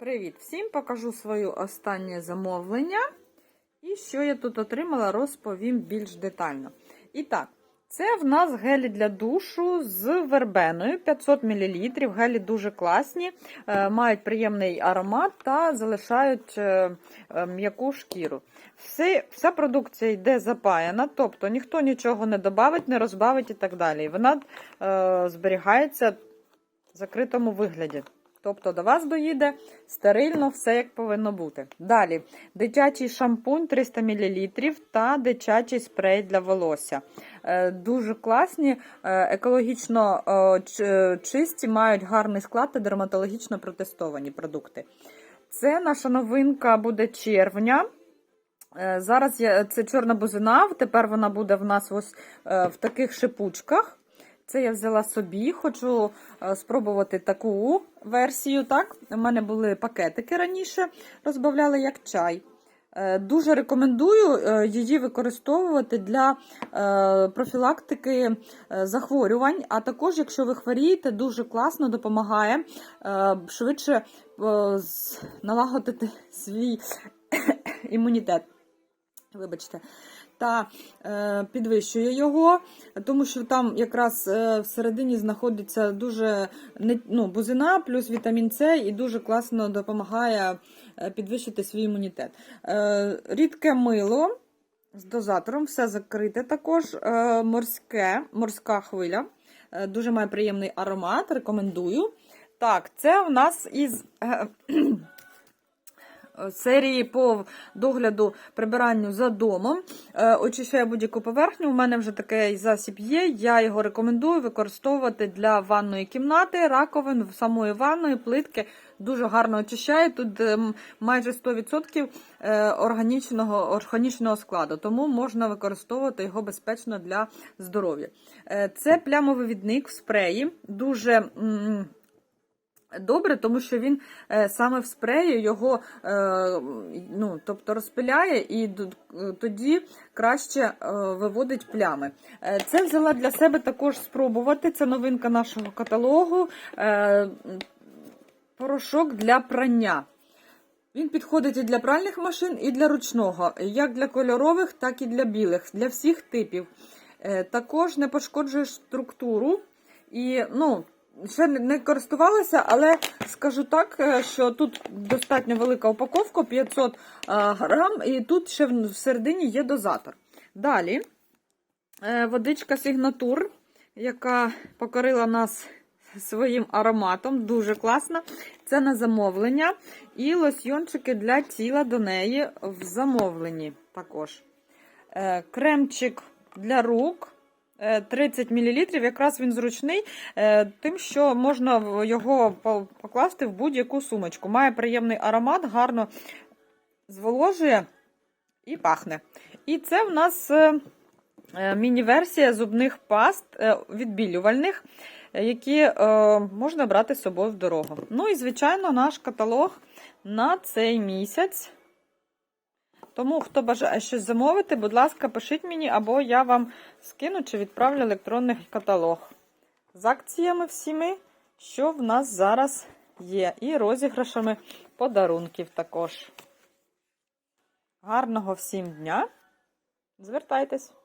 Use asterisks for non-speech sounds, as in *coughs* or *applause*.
Привіт всім! Покажу своє останнє замовлення. І що я тут отримала, розповім більш детально. І так, це в нас гелі для душу з вербеною 500 мл. Гелі дуже класні, е, мають приємний аромат та залишають е, е, м'яку шкіру. Все, вся продукція йде запаяна, тобто ніхто нічого не додавить, не розбавить і так далі. Вона зберігається в закритому вигляді. Тобто до вас доїде стерильно, все як повинно бути. Далі дитячий шампунь 300 мл та дитячий спрей для волосся. Е, Дуже класні, е, екологічно е, чисті, мають гарний склад та дерматологічно протестовані продукти. Це наша новинка буде червня. Зараз це чорна бузина, тепер вона буде в нас ось в таких шипучках. Це я взяла собі, хочу е, спробувати таку версію. Так? У мене були пакетики раніше, розбавляли як чай. Е, Дуже рекомендую е, її використовувати для профілактики захворювань. А також, якщо ви хворієте, дуже класно допомагає швидше налагодити свій *coughs* імунітет. Вибачте, та е, підвищує його, тому що там якраз е, всередині знаходиться дуже не, ну, бузина плюс вітамін С і дуже класно допомагає е, підвищити свій імунітет. Е, рідке мило з дозатором, все закрите також. Е, морське, морська хвиля. Е, дуже має приємний аромат, рекомендую. Так, це у нас із. Е, серії по догляду прибиранню за домом. Е, Очищає будь-яку поверхню. У мене вже такий засіб є. Я його рекомендую використовувати для ванної кімнати, раковин, самої ванної, плитки. Дуже гарно очищає. Тут ем, майже 100% е, органічного, органічного складу, тому можна використовувати його безпечно для здоров'я. Е, Це плямовивідник в спреї. Дуже. Добре, тому що він е, саме в спреї його е, ну, тобто розпиляє і е, тоді краще виводить плями. Це взяла для себе також спробувати. Це новинка нашого каталогу. Порошок для прання. Він підходить і для пральних машин, і для ручного, як для кольорових, так і для білих, для всіх типів. Також не пошкоджує структуру. І, ну, ще не- користувалася, але скажу так, е, що тут достатньо велика упаковка 500 а, грам, і тут ще в- всередині є дозатор. Далі е, водичка Сігнатур, яка покорила нас своїм ароматом, дуже класна. Це на замовлення. І лосьйончики для тіла до неї в замовленні також. Е, Кремчик для рук. Е, 30 мл, якраз він зручний, е, тим, що можна його покласти в будь-яку сумочку. Має приємний аромат, гарно зволожує і пахне. І це в нас е, е, міні-версія зубних паст е, відбілювальних, е, які е, можна брати з собою в дорогу. Ну і, звичайно, наш каталог на цей місяць. Тому, хто бажає щось замовити, будь ласка, пишіть мені, або я вам скину чи відправлю електронний каталог з акціями всіми, що в нас зараз є, і розіграшами подарунків також. Гарного всім дня! Звертайтесь!